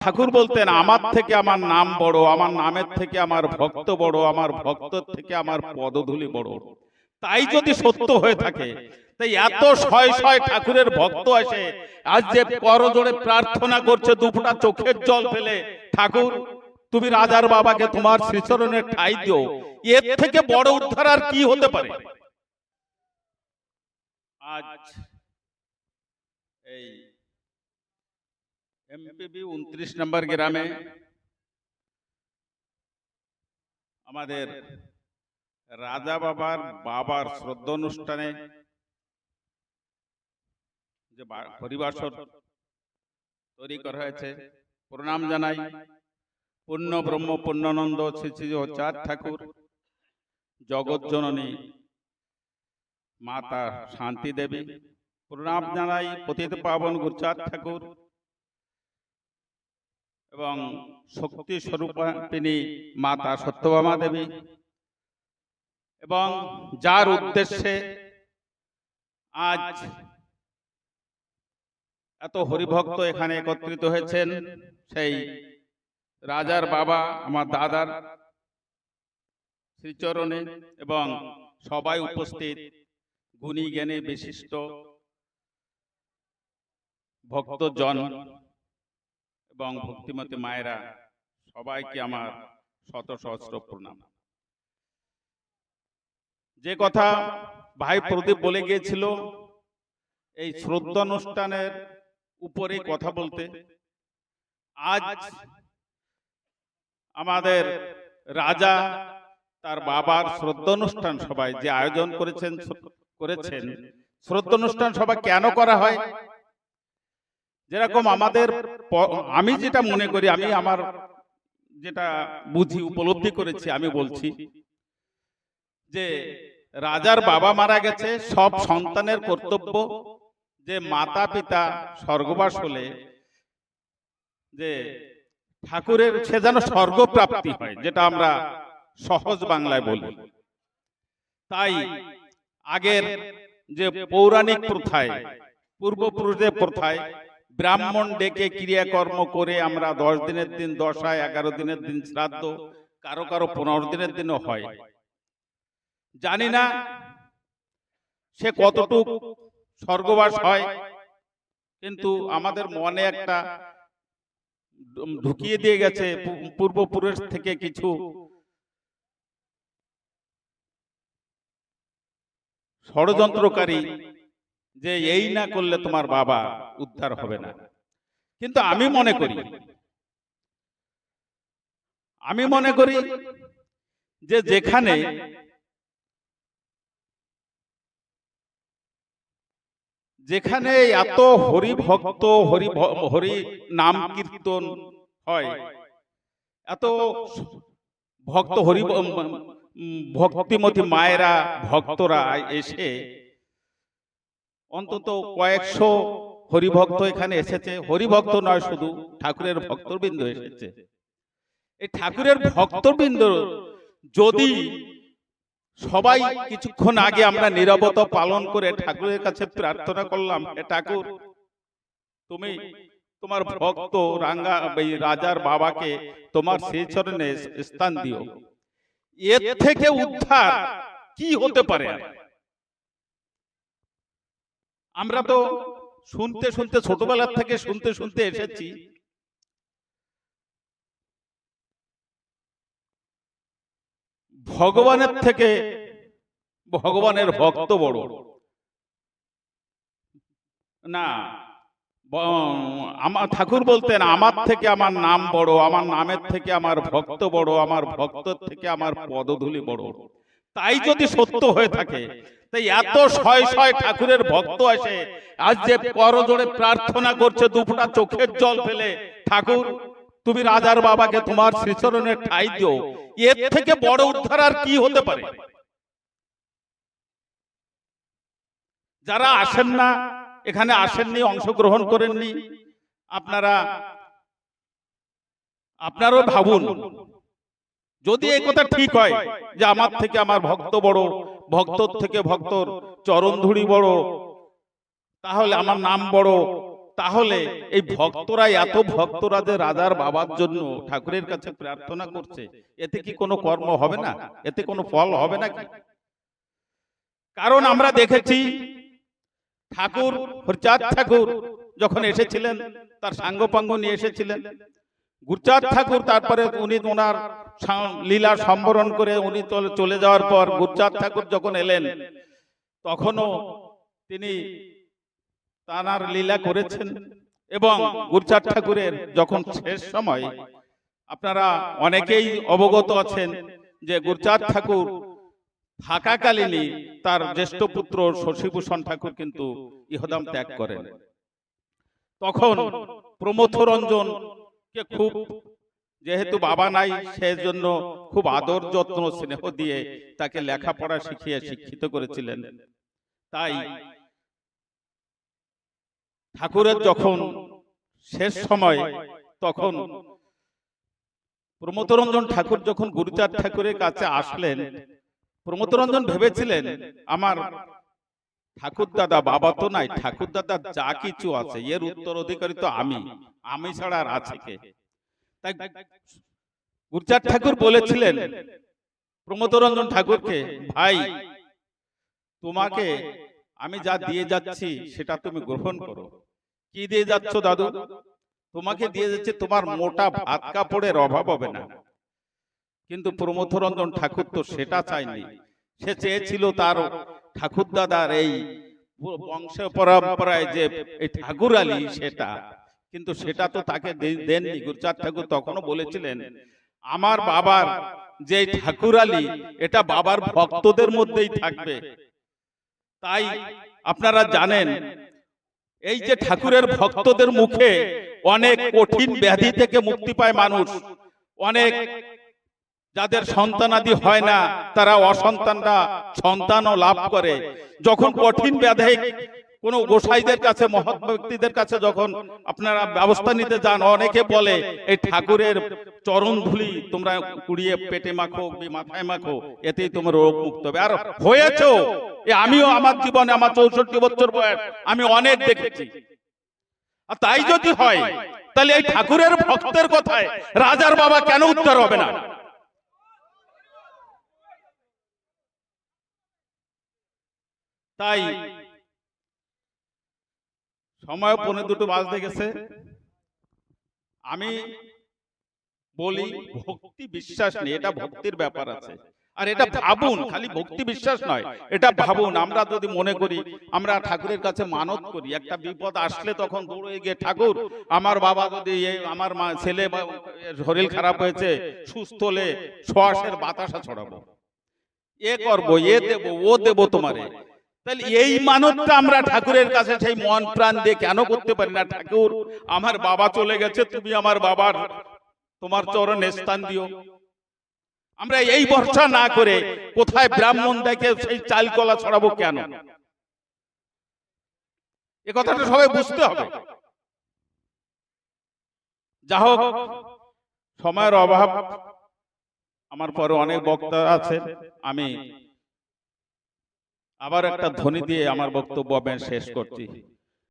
ঠাকুর বলতেন, আমার থেকে আমার নাম বড়, আমার নামের থেকে আমার ভক্ত বড়, আমার ভক্তর থেকে আমার পদধূলি বড়। তাই যদি সত্য হয়ে থাকে, তাই এত শয় শয় ঠাকুরের ভক্ত আসে, আজ যে করজোড়ে প্রার্থনা করছে দুপুরা চোখের জল ফেলে, ঠাকুর, তুমি রাজার বাবাকে তোমার শ্রীচরণের ঠাই দিও, এর থেকে বড় উদ্ধার আর কি হতে পারে? আজ এই এমপিবি উনত্রিশ নম্বর গ্রামে আমাদের রাজা বাবার বাবার শ্রদ্ধা অনুষ্ঠানে যে হরিবাসর তৈরি করা হয়েছে প্রণাম জানাই। পূর্ণ ব্রহ্ম পূর্ণানন্দ শ্রী শ্রী চাঁদ ঠাকুর জগৎ জননী মাতা শান্তি দেবী। প্রণাম জানাই পতিত পাবন গুরচাঁদ ঠাকুর। এবং শক্তি স্বরূপা তিনি মাতা সত্যভামা দেবী। এবং যার উদ্দেশ্যে আজ এত হরিভক্ত এখানে একত্রিত হয়েছেন সেই রাজার বাবা আমার দাদার শ্রীচরণে এবং সবাই উপস্থিত গুণী জ্ঞানী বিশিষ্ট ভক্তজন। এবং ভক্তিমতী মায়েরা সবাইকে আমার শত সহস্র প্রণাম। যে কথা ভাই প্রদীপ বলে গিয়েছিল, এই শ্রদ্ধা অনুষ্ঠানের উপরে কথা বলতে, আজ আমাদের রাজা তার বাবার শ্রদ্ধা অনুষ্ঠান সবাই যে আয়োজন করেছেন করেছেন শ্রদ্ধা অনুষ্ঠান সবাই কেন করা হয়? যেরকম আমাদের আমি যেটা মনে করি, আমি আমার যেটা বুঝি, উপলব্ধি করেছি, আমি বলছি যে রাজার বাবা মারা গেছে, সব সন্তানের কর্তব্য যে মাতা পিতা স্বর্গবাস হলে যে ঠাকুরের, সে যেন স্বর্গপ্রাপ্তি হয়, যেটা আমরা সহজ বাংলায় বলি। তাই আগের যে পৌরাণিক প্রথায়, পূর্বপুরুষদের প্রথায় ব্রাহ্মণ ডেকে ক্রিয়াকর্ম করে আমরা দশ দিনের দিন দশায়, এগারো দিনের দিন শ্রাদ্ধ, কারও কারও পনেরো দিনের দিনও হয়। জানি না সে কতটুক স্বর্গবাস হয়, কিন্তু আমাদের মনে একটা ঢুকিয়ে দিয়ে গেছে, পূর্বপুরুষ থেকে কিছু ষড়যন্ত্রকারী যে এই না করলে তোমার বাবা উদ্ধার হবে না। কিন্তু আমি মনে করি আমি মনে করি যে যেখানে যেখানে এত হরি ভক্ত হরি হরি নাম কীর্তন হয় এত ভক্ত হরি ভক্তিমতী মায়েরা ভক্তরা এসে অন্তত কয়েকশো হরিভক্ত এখানে এসেছে। হরিভক্ত নয় শুধু ঠাকুরের ভক্তবৃন্দ এসেছে। এই ঠাকুরের ভক্তবৃন্দ যদি সবাই কিছুক্ষণ আগে আমরা নিরবতা পালন করে ঠাকুরের কাছে প্রার্থনা করলাম হে ঠাকুর তুমি তোমার ভক্ত রাঙ্গা রাজার বাবাকে তোমার সেই চরণে স্থান দিও। এর থেকে উদ্ধার কি হতে পারে? আমরা তো শুনতে শুনতে ছোটবেলার থেকে শুনতে শুনতে এসেছি। ভগবানের থেকে ভগবানের ভক্ত বড়। না আমার ঠাকুর বলতেন আমার থেকে আমার নাম বড় আমার নামের থেকে আমার ভক্ত বড় আমার ভক্তর থেকে আমার পদধূলি বড়। তাই যদি সত্য হয়ে থাকে তাই এত শয় শয় ঠাকুরের ভক্ত আসে। আজ যে করজোড়ে প্রার্থনা করছে দুপুরা চোখের জল ফেলে। ঠাকুর তুমি রাজার বাবাকে তোমার শ্রীচরণের ঠাই দিও। এর থেকে বড় উদ্ধার আর কি হতে পারে? যারা আসেন না এখানে আসেননি অংশগ্রহণ করেননি। আপনারা আপনারও ভাবুন যদি এই কথা ঠিক হয় যে আমার থেকে আমার ভক্ত বড়, ভক্তর থেকে ভক্তর চরণ ধুড়ি বড়, তাহলে আমার নাম বড়, তাহলে এই ভক্তরা এত ভক্তরা যে রাজার বাবার জন্য ঠাকুরের কাছে প্রার্থনা করছে, এতে কি কোনো কর্ম হবে না? এতে কোনো ফল হবে না কি? কারণ আমরা দেখেছি ঠাকুর হরচাঁদ ঠাকুর যখন এসেছিলেন, তার সাঙ্গপাঙ্গ নিয়ে এসেছিলেন। গুরচাঁদ ঠাকুর তারপরে উনি ওনার লীলা সম্বরণ করে উনি চলে যাওয়ার পর গুরচাঁদ ঠাকুর যখন এলেন, তখনও তিনি তানার লীলা করেছেন এবং গুরচাঁদ ঠাকুরের যখন শেষ সময়, আপনারা অনেকেই অবগত আছেন যে গুরচাঁদ ঠাকুর থাকাকালীনই তার জ্যেষ্ঠ পুত্র শশীভূষণ ঠাকুর কিন্তু ইহদাম ত্যাগ করেন। তখন প্রমথ রঞ্জন কে খুব যেহেতু বাবা নাই সেজন্য খুব আদর যত্ন স্নেহ দিয়ে তাকে লেখাপড়া শিখিয়ে শিক্ষিত করেছিলেন। তাই ঠাকুরের যখন শেষ সময় তখন প্রমথরঞ্জন ঠাকুর যখন গুরুচাঁদ ঠাকুরের কাছে আসলেন প্রমথরঞ্জন ভেবেছিলেন আমার ঠাকুর দাদা বাবা তো নাই ঠাকুর দাদা যা কিছু আছে এর উত্তর অধিকারী তো আমি আমি ছাড়া আর আছে কে? তাই গুরুচাঁদ ঠাকুর বলেছিলেন প্রমথরঞ্জন ঠাকুরকে ভাই তোমাকে আমি যা দিয়ে যাচ্ছি সেটা তুমি গ্রহণ করো। কি দিয়ে যাচ্ছ দাদু? তোমাকে দিয়ে যাচ্ছে তোমার মোটা ভাত কাপড়ের অভাব হবে না। কিন্তু প্রমথরঞ্জন ঠাকুর তো সেটা চায়নি। সে চেয়েছিল তার ঠাকুর দাদার এই বংশ পরম্পরায় যে এই ঠাকুর আলী সেটা কিন্তু সেটা তো তাকে দেননি। গুরুচাঁদ ঠাকুর তখনও বলেছিলেন আমার বাবার যে ঠাকুর আলী এটা বাবার ভক্তদের মধ্যেই থাকবে। তাই আপনারা জানেন এই যে ঠাকুরের ভক্তদের মুখে অনেক কঠিন ব্যাধি থেকে মুক্তি পায় মানুষ। অনেক যাদের সন্তানাদি হয় না তারা অসন্তানরা সন্তানও লাভ করে। যখন কঠিন ব্যাধি কোন গোসাইদের কাছে মহৎ ব্যক্তিদের কাছে যখন আপনারা ব্যবস্থা নিতে যান অনেকে বলে এই ঠাকুরের চরণ ধুলি তোমরা কুড়িয়ে পেটে মাখো মাথায় মাখো এতেই তোমার রোগ মুক্ত হবে। আর হয়েছো? এ আমিও আমার জীবনে আমার চৌষট্টি বছর বয়স আমি অনেক দেখেছি। আর তাই যদি হয় তাহলে এই ঠাকুরের ভক্তের কথায় রাজার বাবা কেন উত্তর হবে না? তাই সময় পৌনে দুটো বাজতে গেছে। আমি বলি ভক্তি বিশ্বাস নেই এটা ভক্তির ব্যাপার আছে। আর এটা ভাবুন খালি ভক্তি বিশ্বাস নয়। এটা ভাবুন আমরা যদি মনে করি আমরা ঠাকুরের কাছে মানত করি একটা বিপদ আসলে তখন দৌড়ে গিয়ে ঠাকুর আমার বাবা যদি আমার মা ছেলে শরীর খারাপ হয়েছে সুস্থ হলে শ্বাসের বাতাসা ছড়াবো। এ করব এ দেবো ও দেবো তোমারে। তাহলে এই মানতটা আমরা ঠাকুরের কাছে সেই মন প্রাণ দিয়ে কেন করতে পারি না? ঠাকুর আমার বাবা চলে গেছে তুমি আমার বাবার তোমার চরণে স্থান দিও। আমরা এই ভরসা না করে কোথায় ব্রাহ্মণ দেখে সেই চাল কলা ছড়াবো কেন? এ কথাটা সবাই বুঝতে হবে। যা হোক সময়ের অভাব আমার পরে অনেক বক্তা আছে আমি আবার একটা ধ্বনি দিয়ে আমার বক্তব্য আমি শেষ করছি।